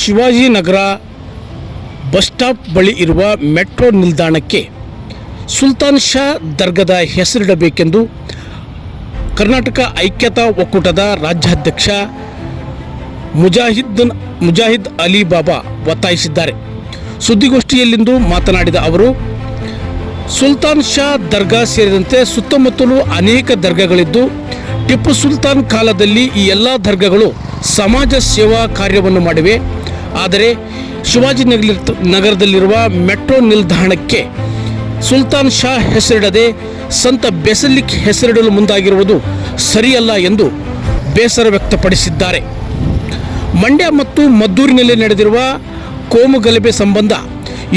Shivajinagar bus stop ಬಳಿ ಇರುವ metro ನಿಲ್ದಾಣಕ್ಕೆ ಸುಲ್ತಾನ್ ಶಾ ದರ್ಗದ ಹೆಸರಿಡಬೇಕೆಂದು ಕರ್ನಾಟಕ ಐಕ್ಯತಾ ಒಕ್ಕೂಟದ ರಾಜ್ಯಾಧ್ಯಕ್ಷ ಮುಜಾಹಿದ್ದೀನ್ ಮುಜಾಹಿದ್ ಅಲಿ ಬಾಬಾ ಒತ್ತಾಯಿಸಿದ್ದಾರೆ. ಸುದ್ದಿಗೋಷ್ಠಿಯಲ್ಲಿಂದು ಮಾತನಾಡಿದ ಅವರು, ಸುಲ್ತಾನ್ ಶಾ ದರ್ಗಾ ಸೇರಿದಂತೆ ಸುತ್ತಮುತ್ತಲು ಅನೇಕ ದರ್ಗಗಳಿದ್ದು, ಟಿಪ್ಪು ಸುಲ್ತಾನ್ ಕಾಲದಲ್ಲಿ ಈ ಎಲ್ಲ ದರ್ಗಗಳು ಸಮಾಜ ಸೇವಾ ಕಾರ್ಯವನ್ನು ಮಾಡಿವೆ. ಆದರೆ ಶಿವಾಜಿನಗರ ನಗರದಲ್ಲಿರುವ ಮೆಟ್ರೋ ನಿಲ್ದಾಣಕ್ಕೆ ಸುಲ್ತಾನ್ ಶಾ ಹೆಸರಿಡದೆ ಸಂತ ಬೆಸಲಿಕ್ ಹೆಸರಿಡಲು ಮುಂದಾಗಿರುವುದು ಸರಿಯಲ್ಲ ಎಂದು ಬೇಸರ ವ್ಯಕ್ತಪಡಿಸಿದ್ದಾರೆ. ಮಂಡ್ಯ ಮತ್ತು ಮದ್ದೂರಿನಲ್ಲಿ ನಡೆದಿರುವ ಕೋಮು ಗಲಭೆ ಸಂಬಂಧ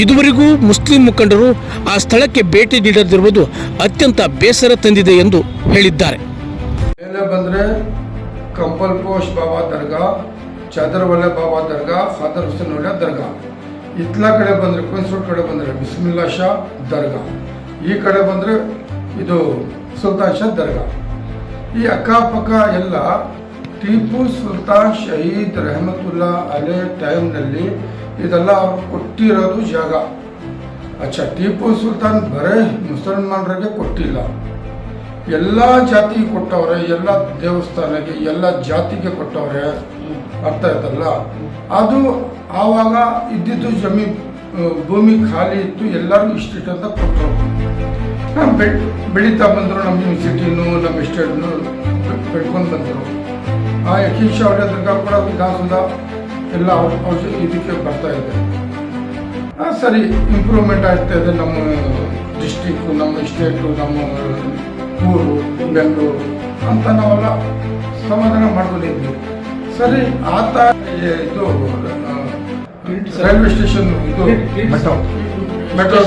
ಇದುವರೆಗೂ ಮುಸ್ಲಿಂ ಮುಖಂಡರು ಆ ಸ್ಥಳಕ್ಕೆ ಭೇಟಿ ನೀಡದಿರುವುದು ಅತ್ಯಂತ ಬೇಸರ ತಂದಿದೆ ಎಂದು ಹೇಳಿದ್ದಾರೆ. ಚಾದರ್ ವಲ್ಲ ಬಾಬಾ ದರ್ಗಾ, ಫಾದರ್ ಹುಸೇನ್ ವಲ್ಲ ದರ್ಗಾ. ಇತ್ಲಾ ಕಡೆ ಬಂದರೆ ಕುನ್ಸೂರ್ ಕಡೆ ಬಂದರೆ ಬಿಸ್ಮಿಲ್ಲಾ ಶಾ ದರ್ಗಾ. ಈ ಕಡೆ ಬಂದರೆ ಇದು ಸುಲ್ತಾನ್ ಶಾ ದರ್ಗಾ. ಈ ಅಕ್ಕಪಕ್ಕ ಎಲ್ಲ ಟಿಪ್ಪು ಸುಲ್ತಾನ್ ಶಹೀದ್ ರೆಹಮತುಲ್ಲಾ ಅಲೆ ಟೈಮ್ನಲ್ಲಿ ಇದೆಲ್ಲ ಕೊಟ್ಟಿರೋದು ಜಾಗ. ಅಚ್ಚಾ, ಟಿಪ್ಪು ಸುಲ್ತಾನ್ ಬರೇ ಮುಸಲ್ಮಾನರಿಗೆ ಕೊಟ್ಟಿಲ್ಲ. ಎಲ್ಲ ಜಾತಿಗೆ ಕೊಟ್ಟವ್ರೆ, ಎಲ್ಲ ದೇವಸ್ಥಾನಕ್ಕೆ, ಎಲ್ಲ ಜಾತಿಗೆ ಕೊಟ್ಟವ್ರೆ ಅರ್ಥ ಆಯ್ತಲ್ಲ? ಅದು ಆವಾಗ ಇದ್ದಿದ್ದು ಜಮೀನ್ ಭೂಮಿ ಖಾಲಿ ಇತ್ತು, ಎಲ್ಲರೂ ಇಷ್ಟಿಟ್ಟು ಅಂತ ಕೊಟ್ಟರು. ಬೆಳೀತಾ ಬಂದರು ನಮ್ಮ ಸಿಟಿನು ನಮ್ಮ ಇಷ್ಟೇಟ್ನು ಬೆಳ್ಕೊಂಡು ಬಂದರು. ಆ ಯಕೀಶ್ ಅವರ, ದುರ್ಗಾ ಕೂಡ ವಿಧಾನಸೌಧ ಎಲ್ಲ ಇದಕ್ಕೆ ಬರ್ತಾ ಇದೆ ಸರಿ ಇಂಪ್ರೂವ್ಮೆಂಟ್ ಆಗ್ತಾ ಇದೆ ನಮ್ಮ ಡಿಸ್ಟಿಕ್ಕು ನಮ್ಮ ಸ್ಟೇಟು ನಮ್ಮ ಊರು ಬೆಂಗಳೂರು ಅಂತ ನಾವೆಲ್ಲ ಸಮಾಧಾನ ಮಾಡ್ಕೊಂಡಿದ್ವಿ ಸರಿ ಆತ ಇದು ರೈಲ್ವೆ ಸ್ಟೇಷನ್ ಇದು ಮೆಟ್ರೋ. ಮೆಟ್ರೋ.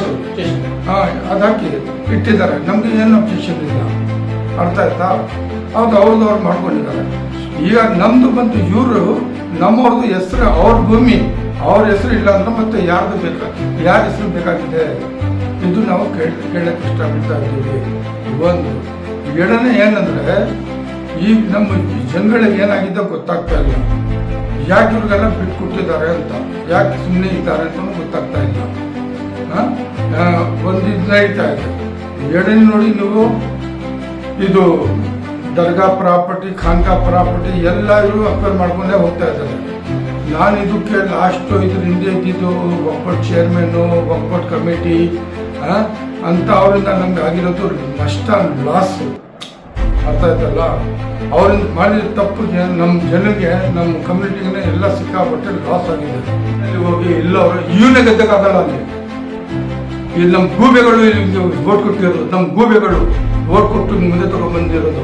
ಹಾಂ ಅದು ಹಾಕಿ ಇಟ್ಟಿದ್ದಾರೆ. ನಮಗೆ ಏನು ಅಬ್ಜೆಕ್ಷನ್ ಇಲ್ಲ. ಅರ್ಥ ಆಯ್ತಾ? ಅದು ಅವ್ರದ್ದು ಅವ್ರು ಮಾಡ್ಕೊಂಡಿದ್ದಾರೆ. ಈಗ ನಮ್ಮದು ಬಂತು ಇವರು ನಮ್ಮವ್ರದ್ದು ಹೆಸರು ಅವ್ರ ಭೂಮಿ ಅವ್ರ ಹೆಸರು ಇಲ್ಲ ಅಂದ್ರೆ ಮತ್ತೆ ಯಾರ್ದು ಬೇಕಾ ಯಾರ ಹೆಸರು ಬೇಕಾಗಿದೆ? ಇದು ನಾವು ಕೇಳ ಕೇಳಕ್ಕೆ ಇಷ್ಟಪಡ್ತಾ ಇದ್ದೀವಿ. ಒಂದು ಎರಡನೇ ಏನಂದ್ರೆ ಈಗ ನಮ್ಮ ಜನಗಳಿಗೆ ಏನಾಗಿದೆ ಗೊತ್ತಾಗ್ತಾ ಇಲ್ಲ. ಯಾಕೆ ಇವ್ರಿಗೆಲ್ಲ ಬಿಟ್ಟು ಕೊಟ್ಟಿದ್ದಾರೆ ಅಂತ? ಯಾಕೆ ಸುಮ್ಮನೆ ಇದ್ದಾರೆ ಅಂತ ಗೊತ್ತಾಗ್ತಾ ಇಲ್ಲ. ಒಂದು ಇದು ನಡೀತಾ ಇದೆ. ಎರಡನೇ ನೋಡಿ ನೀವು, ಇದು ದರ್ಗಾ ಪ್ರಾಪರ್ಟಿ, ಖಾನ್ಕಾ ಪ್ರಾಪರ್ಟಿ ಎಲ್ಲರೂ ಅಕ್ವೈರ್ ಮಾಡ್ಕೊಂಡೇ ಹೋಗ್ತಾ ಇದ್ದಾರೆ. ನಾನು ಇದಕ್ಕೆ ಲಾಸ್ಟು ಇದ್ರ ಹಿಂದೆ ಇದ್ದಿದ್ದು ಒಕ್ಕೊಟ್ ಚೇರ್ಮನ್ನು ಒಕ್ಕೊಟ್ ಕಮಿಟಿ ಅಂತ ಅವರಿಂದ ನಮ್ಗೆ ಆಗಿರೋದು ನಷ್ಟ ಲಾಸ್ ಅರ್ಥ ಆಯ್ತಲ್ಲ? ಅವರಿಂದ ಮಾಡಿದ ತಪ್ಪಿಗೆ ನಮ್ಮ ಜನಕ್ಕೆ ನಮ್ಮ ಕಮ್ಯುನಿಟಿಗೆ ಎಲ್ಲ ಸಿಕ್ಕಾಪಟ್ಟೆ ಲಾಸ್ ಆಗಿದೆ. ಅಲ್ಲಿ ಹೋಗಿ ಇಲ್ಲ ಅವರು, ಇವನೇ ಗೆದ್ದಕ್ಕಾಗಲ್ಲ ಅಲ್ಲಿ. ಇಲ್ಲಿ ನಮ್ಮ ಗೂಬೆಗಳು ಇಲ್ಲಿ ಓಟ್ ಕೊಟ್ಟಿರೋದು ನಮ್ಮ ಗೂಬೆಗಳು ಓಟ್ ಕೊಟ್ಟು ಮುಂದೆ ತಗೊಂಡ್ಬಂದಿರೋದು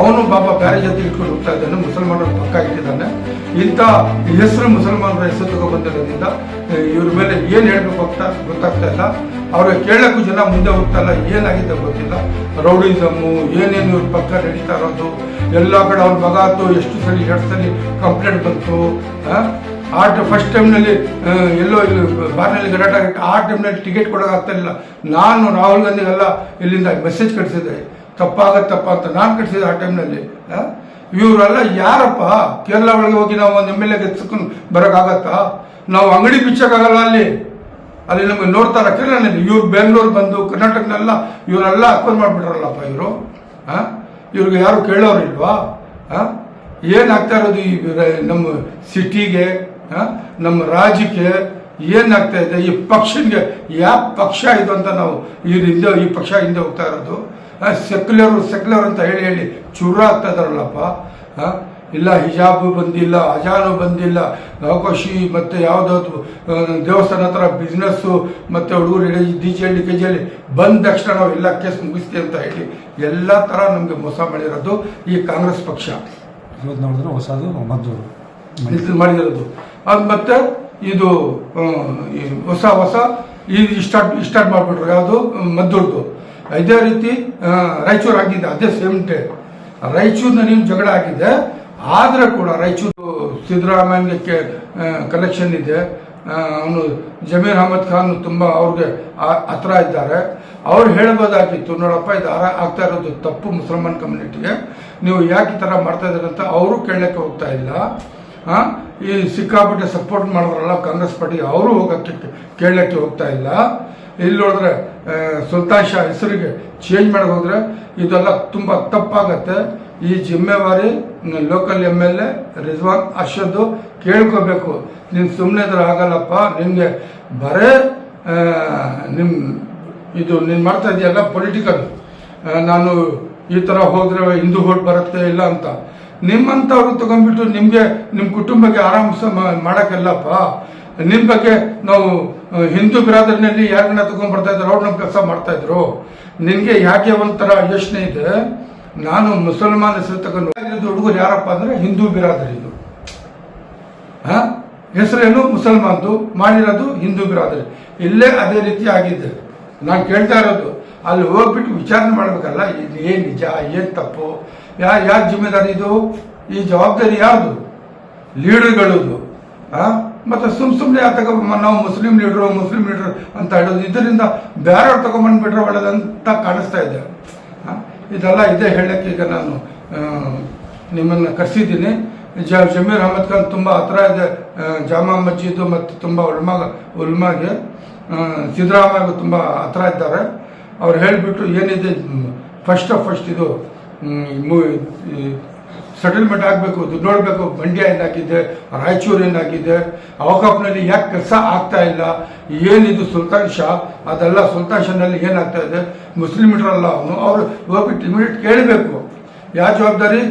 ಅವನು ಬಾಬಾ ಬೇರೆ ಜೊತೆ ಇಟ್ಕೊಂಡು ಹೋಗ್ತಾ ಇದ್ದಾನೆ, ಮುಸಲ್ಮಾನರ ಪಕ್ಕ ಇಟ್ಟಿದ್ದಾನೆ ಇಂಥ ಹೆಸರು ಮುಸಲ್ಮಾನರ ಹೆಸರು ತಗೊಂಡ್ಬಂದಿರೋದ್ರಿಂದ ಇವ್ರ ಮೇಲೆ ಏನು ಹೇಳಬೇಕು ಅಂತ ಗೊತ್ತಾಗ್ತಾ ಇಲ್ಲ. ಅವ್ರಿಗೆ ಕೇಳೋಕ್ಕೂ ಜನ ಮುಂದೆ ಹೋಗ್ತಾ ಇಲ್ಲ ಏನಾಗಿದೆ ಗೊತ್ತಿಲ್ಲ. ರೌಡಿಸಮ್ಮು, ಏನೇನು ಇವ್ರ ಪಕ್ಕ ನಡೀತಾ ಇರೋದು, ಎಲ್ಲ ಕಡೆ ಅವ್ರ ಮಗ ಆತು, ಎಷ್ಟು ಸರಿ ಎರಡು ಸರಿ ಕಂಪ್ಲೇಂಟ್ ಬಂತು, ಆ? ಟೈಮ್ ಫಸ್ಟ್ ಟೈಮ್ನಲ್ಲಿ ಎಲ್ಲೋ ಇಲ್ಲಿ ಬಾರ್ನಲ್ಲಿ ಗಲಾಟೆ ಆಗಿತ್ತು ಆ ಟೈಮ್ನಲ್ಲಿ ಟಿಕೆಟ್ ಕೊಡೋಕ್ಕಾಗ್ತಾ ಇಲ್ಲ ನಾನು ರಾಹುಲ್ ಗಾಂಧಿಗೆಲ್ಲ ಇಲ್ಲಿಂದ ಮೆಸೇಜ್ ಕಳಿಸಿದ್ದೆ ತಪ್ಪಾಗತ್ತಪ್ಪ ಅಂತ ನಾನು ಕಳಿಸಿದೆ ಆ ಟೈಮ್ನಲ್ಲಿ ಇವರೆಲ್ಲ ಯಾರಪ್ಪ? ಕೇರಳ ಒಳಗೆ ಹೋಗಿ ನಾವು ಒಂದು ಎಂ ಎಲ್ ಎ ಬರೋಕ್ಕಾಗತ್ತಾ ನಾವು ಅಂಗಡಿ ಬಿಚ್ಚೋಕ್ಕಾಗಲ್ಲ ಅಲ್ಲಿ. ಅಲ್ಲಿ ನಮಗೆ ನೋಡ್ತಾರ ಕಿರಣ ಇವ್ರು ಬೆಂಗಳೂರು ಬಂದು ಕರ್ನಾಟಕನೆಲ್ಲ ಇವರೆಲ್ಲ ಅಕ್ವರ್ ಮಾಡಿಬಿಟ್ರಲ್ಲಪ್ಪ ಇವರು. ಇವ್ರಿಗೆ ಯಾರು ಕೇಳೋರಿಲ್ವಾ ಏನಾಗ್ತಾ ಇರೋದು ಈ ನಮ್ಮ ಸಿಟಿಗೆ ನಮ್ಮ ರಾಜ್ಯಕ್ಕೆ ಏನಾಗ್ತಾ ಇದೆ? ಈ ಪಕ್ಷಕ್ಕೆ ಯಾವ ಪಕ್ಷ ಇದು ಅಂತ ನಾವು ಇವ್ರ ಹಿಂದೆ ಈ ಪಕ್ಷ ಹಿಂದೆ ಹೋಗ್ತಾ ಇರೋದು? ಸೆಕ್ಯುಲರ್ ಸೆಕ್ಯುಲರ್ ಅಂತ ಹೇಳಿ ಹೇಳಿ ಚೂರ ಆಗ್ತಾ ಇದಾರಲ್ಲಪ್ಪ. ಆ, ಇಲ್ಲ ಹಿಜಾಬು ಬಂದಿಲ್ಲ ಅಜಾನು ಬಂದಿಲ್ಲ. ನೌಕಶಿ ಮತ್ತು ಯಾವುದಾದ್ರು ದೇವಸ್ಥಾನ ಹತ್ರ ಬಿಸ್ನೆಸ್ಸು ಮತ್ತು ಹುಡುಗರು D G Halli K G Halli ಬಂದ ತಕ್ಷಣ ನಾವು ಎಲ್ಲ ಕೇಸ್ ಮುಗಿಸ್ತೀವಿ ಅಂತ ಹೇಳಿ ಎಲ್ಲ ಥರ ನಮಗೆ ಮೋಸ ಮಾಡಿರೋದು ಈ ಕಾಂಗ್ರೆಸ್ ಪಕ್ಷ. ಇವತ್ತು ನೋಡಿದ್ರೆ ಹೊಸದು ಮದ್ದೂರು. ಮಾಡಿರೋದು. ಅದು ಮತ್ತೆ ಇದು ಹೊಸ ಹೊಸ ಇದು ಸ್ಟಾರ್ಟ್ ಸ್ಟಾರ್ಟ್ ಮಾಡಿಬಿಟ್ರು. ಯಾವುದು? ಮದ್ದೂರ್ದು. ಇದೇ ರೀತಿ ರಾಯಚೂರು ಆಗಿದೆ ಅದೇ ಸೇಮ್ ಡೇ ರಾಯಚೂರಿನ ನೀವು ಜಗಳ ಆಗಿದೆ. ಆದ್ರೆ ಕೂಡ ರಾಯಚೂರು ಸಿದ್ದರಾಮಯ್ಯಕ್ಕೆ ಕಲೆಕ್ಷನ್ ಇದೆ. ಅವನು ಜಮೀರ್ ಅಹಮದ್ ಖಾನ್ ತುಂಬ ಅವ್ರಿಗೆ ಹತ್ರ ಇದ್ದಾರೆ. ಅವ್ರು ಹೇಳ್ಬೋದಾಗಿತ್ತು, ನೋಡಪ್ಪ, ಇದು ಆರ- ಆಗ್ತಾ ಇರೋದು ತಪ್ಪು ಮುಸಲ್ಮಾನ್ ಕಮ್ಯುನಿಟಿಗೆ ನೀವು ಯಾಕೆ ಈ ಥರ ಮಾಡ್ತಾ ಅಂತ ಅವರು ಕೇಳಕ್ಕೆ ಹೋಗ್ತಾ ಇಲ್ಲ. ಈ ಸಿಕ್ಕಾಪಟ್ಟೆ ಸಪೋರ್ಟ್ ಮಾಡಿದ್ರಲ್ಲ ಕಾಂಗ್ರೆಸ್ ಪಾರ್ಟಿ, ಅವರು ಹೋಗಕ್ಕೆ ಕೇಳಲಿಕ್ಕೆ ಹೋಗ್ತಾ ಇಲ್ಲ. ಇಲ್ಲಿ ನೋಡಿದ್ರೆ ಸುಲ್ತಾನ್ ಶಾ ಹೆಸರಿಗೆ ಚೇಂಜ್ ಮಾಡಿ ಹೋದ್ರೆ ಇದೆಲ್ಲ ತುಂಬ ತಪ್ಪಾಗತ್ತೆ. ಈ ಜಿಮ್ಮೆವಾರಿ local M L A Rizwan ಅರ್ಷದ್ದು ಕೇಳ್ಕೋಬೇಕು. ನೀನು ಸುಮ್ಮನೆ ಇದ್ರೆ ಆಗಲ್ಲಪ್ಪ. ನಿಮಗೆ ಬರೇ ನಿಮ್ಮ ನಿಮ್, ಇದು ನೀನು ಮಾಡ್ತಾ ಇದೆಯಲ್ಲ ಪೊಲಿಟಿಕಲ್ ನಾನು ಈ ಥರ ಹೋದ್ರೆ ಹಿಂದೂ ಹೋಟ್ ಬರುತ್ತೆ ಇಲ್ಲ ಅಂತ. ನಿಮ್ಮಂಥವ್ರು ತಗೊಂಡ್ಬಿಟ್ಟು ನಿಮಗೆ ನಿಮ್ಮ ಕುಟುಂಬಕ್ಕೆ ಆರಾಮ ಮಾಡೋಕ್ಕೆಲ್ಲಪ್ಪ. ನಿಮ್ಮ ಬಗ್ಗೆ ನಾವು ಹಿಂದೂ ಬಿರಾದರಿನಲ್ಲಿ ಯಾರನ್ನ ತಗೊಂಡ್ಬರ್ತಾ ಇದ್ರು, ಅವ್ರು ನಮ್ಮ ಕೆಲಸ ಮಾಡ್ತಾ ಇದ್ರು. ನಿನಗೆ ಯಾಕೆ ಒಂಥರ ಯೋಚನೆ ಇದೆ? ನಾನು ಮುಸಲ್ಮಾನ್ ಹೆಸರು ತಗೊಂಡು ಹುಡುಗರು ಯಾರಪ್ಪ ಅಂದ್ರೆ ಹಿಂದೂ ಬಿರಾದರಿ ಇದು. ಹಾ? ಹೆಸರೇನು? ಮುಸಲ್ಮಾನ್ದು. ಮಾಡಿರೋದು ಹಿಂದೂ ಬಿರಾದರಿ. ಇಲ್ಲೇ ಅದೇ ರೀತಿ ಆಗಿದೆ. ನಾನು ಕೇಳ್ತಾ ಇರೋದು, ಅಲ್ಲಿ ಹೋಗ್ಬಿಟ್ಟು ವಿಚಾರಣೆ ಮಾಡಬೇಕಲ್ಲ, ಇದು ಏನು ನಿಜ, ಏನು ತಪ್ಪು? ಯಾ, ಯಾರ ಜಿಮ್ಮೆದಾರಿ ಇದು? ಈ ಜವಾಬ್ದಾರಿ ಯಾವುದು ಲೀಡರ್ಗಳದು. ಆ ಮತ್ತೆ ಸುಮ್ ಸುಮ್ಮನೆ ತಗೊ ನಾವು ಮುಸ್ಲಿಂ ಲೀಡ್ರು, ಮುಸ್ಲಿಂ ಲೀಡರ್ ಅಂತ ಹೇಳೋದು. ಇದರಿಂದ ಬೇರೆಯವ್ರು ತಗೊಂಬಂದ್ಬಿಟ್ರೆ ಒಳ್ಳೇದಂತ ಕಾಣಿಸ್ತಾ ಇದೆ. ಇದೆಲ್ಲ ಇದೇ ಹೇಳಕ್ಕೆ ಈಗ ನಾನು ನಿಮ್ಮನ್ನು ಕರೆಸಿದ್ದೀನಿ. ಜ ಜಮೀರ್ ಅಹಮದ್ ಖಾನ್ ತುಂಬ ಹತ್ರ ಇದೆ. ಜಾಮಾ ಮಸ್ಜಿದ್ ಮತ್ತು ತುಂಬ ಉಲ್ಮಾಗ ಉಲ್ಮಾಗೆ ಸಿದ್ದರಾಮಯ್ಯ ತುಂಬ ಹತ್ರ ಇದ್ದಾರೆ. ಅವ್ರು ಹೇಳಿಬಿಟ್ಟು ಏನಿದೆ ಫಸ್ಟ್ ಆಫ್ ಫಸ್ಟ್ ಇದು ಸೆಟಲ್ಮೆಂಟ್ ಆಗಬೇಕು, ದುಡ್ಡು ನೋಡಬೇಕು ಮಂಡ್ಯ ಏನಾಗಿದೆ ರಾಯಚೂರು ಏನಾಗಿದೆ ಅವಕಾಪ್ನಲ್ಲಿ ಯಾಕೆ ಕೆಲಸ ಆಗ್ತಾ ಇಲ್ಲ? ಏನಿದು ಸುಲ್ತಾನ್ ಶಾ? ಅದೆಲ್ಲ ಸುಲ್ತಾನ್ ಶಾನಲ್ಲಿ ಏನಾಗ್ತಾ ಇದೆ? ಮುಸ್ಲಿಂ ಇಟ್ರಲ್ಲ ಅವನು. ಅವರು ಹೋಗ್ಬಿಟ್ಟು ಇಮಿಡಿಯೇಟ್ ಕೇಳಬೇಕು. ಯಾವ ಜವಾಬ್ದಾರಿ?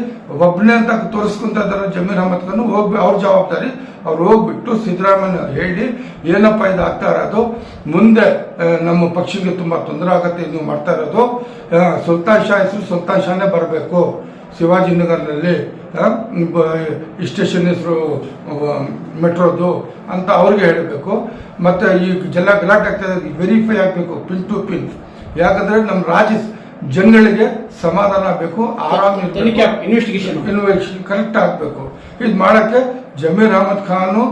ಒಬ್ಬನೇ ಅಂತ ತೋರಿಸ್ಕೊಂತ ಇದ್ದಾರೆ ಜಮೀರ್ ಅಹಮದ್ ಖಾನ್. ಹೋಗ್ಬಿ, ಅವ್ರ ಜವಾಬ್ದಾರಿ. ಅವ್ರು ಹೋಗ್ಬಿಟ್ಟು ಸಿದ್ದರಾಮಯ್ಯ ಹೇಳಿ, ಏನಪ್ಪ ಇದು ಆಗ್ತಾ ಇರೋದು? ಮುಂದೆ ನಮ್ಮ ಪಕ್ಷಕ್ಕೆ ತುಂಬ ತೊಂದರೆ ಆಗುತ್ತೆ ನೀವು ಮಾಡ್ತಾ ಇರೋದು. ಸುಲ್ತಾನ್ ಶಾ ಹೆಸರು ಸುಲ್ತಾನ್ ಶಾನೇ ಬರಬೇಕು. ಈ ಸ್ಟೇಷನ್ ಹೆಸರು ಮೆಟ್ರೋದು ಅಂತ ಅವ್ರಿಗೆ ಹೇಳಬೇಕು. ಮತ್ತು ಈ ಜಲ ಗಲಾಟೆ ಆಗ್ತಾ ವೆರಿಫೈ ಆಗಬೇಕು ಪಿನ್ ಟು ಪಿನ್ ಯಾಕಂದ್ರೆ ನಮ್ಮ ರಾಜ್ಯ ಜನಗಳಿಗೆ ಸಮಾಧಾನ ಆಗಬೇಕು ಆರಾಮ ಇನ್ವೆಸ್ಟಿಗೇಷನ್ ಇನ್ವೆಸ್ಟಿಗೇಷನ್ ಕರೆಕ್ಟ್ ಆಗಬೇಕು. ಇದು ಮಾಡೋಕ್ಕೆ ಜಮೀರ್ ಅಹಮದ್ ಖಾನು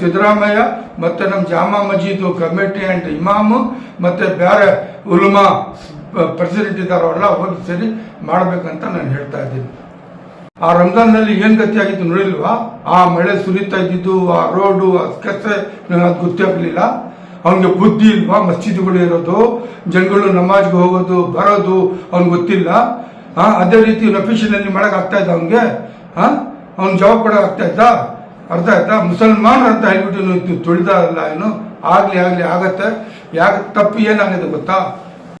ಸಿದ್ದರಾಮಯ್ಯ ಮತ್ತು ನಮ್ಮ ಜಾಮಾ ಮಜೀದು ಕಮಿಟಿ ಆ್ಯಂಡ್ ಇಮಾಮು ಮತ್ತು ಬೇರೆ ಉಲ್ಮಾ ಪ್ರೆಸಿಡೆಂಟ್ ಅವರೆಲ್ಲ ಹೋಗಿ ಸರಿ ಮಾಡಬೇಕಂತ ನಾನು ಹೇಳ್ತಾ ಇದ್ದೀನಿ. ಆ ರಂಜಾನ್ನಲ್ಲಿ ಏನು ಗತಿ ಆಗಿತ್ತು ನೋಡಿಲ್ವಾ? ಆ ಮಳೆ ಸುರಿತಾ ಇದ್ದಿದ್ದು, ಆ ರೋಡು, ಆ ಕೆಸರೆ ಅದು ಗೊತ್ತಾಗಲಿಲ್ಲ ಅವನಿಗೆ ಬುದ್ಧಿ ಇಲ್ವಾ? ಮಸ್ಜಿದ್ಗಳು ಇರೋದು, ಜನಗಳು ನಮಾಜ್ಗೆ ಹೋಗೋದು, ಬರೋದು, ಅವ್ನಿಗೆ ಗೊತ್ತಿಲ್ಲ. ಅದೇ ರೀತಿ ನಫೀಷನಲ್ಲಿ ಮಾಡಕ್ ಆಗ್ತಾ ಇದ್ದ ಅವನಿಗೆ? ಅವ್ನ ಜವಾಬ್ ಕೊಡಕ್ ಆಗ್ತಾ ಇದ್ದ? ಅರ್ಥ ಆಯ್ತಾ? ಮುಸಲ್ಮಾನ್ ಅಂತ ಹೇಳ್ಬಿಟ್ಟು ತುಳಿದ ಅಲ್ಲ ಏನು ಆಗಲಿ ಆಗಲಿ, ಆಗತ್ತೆ. ಯಾಕೆ, ತಪ್ಪು ಏನಾಗಿದೆ ಗೊತ್ತಾ?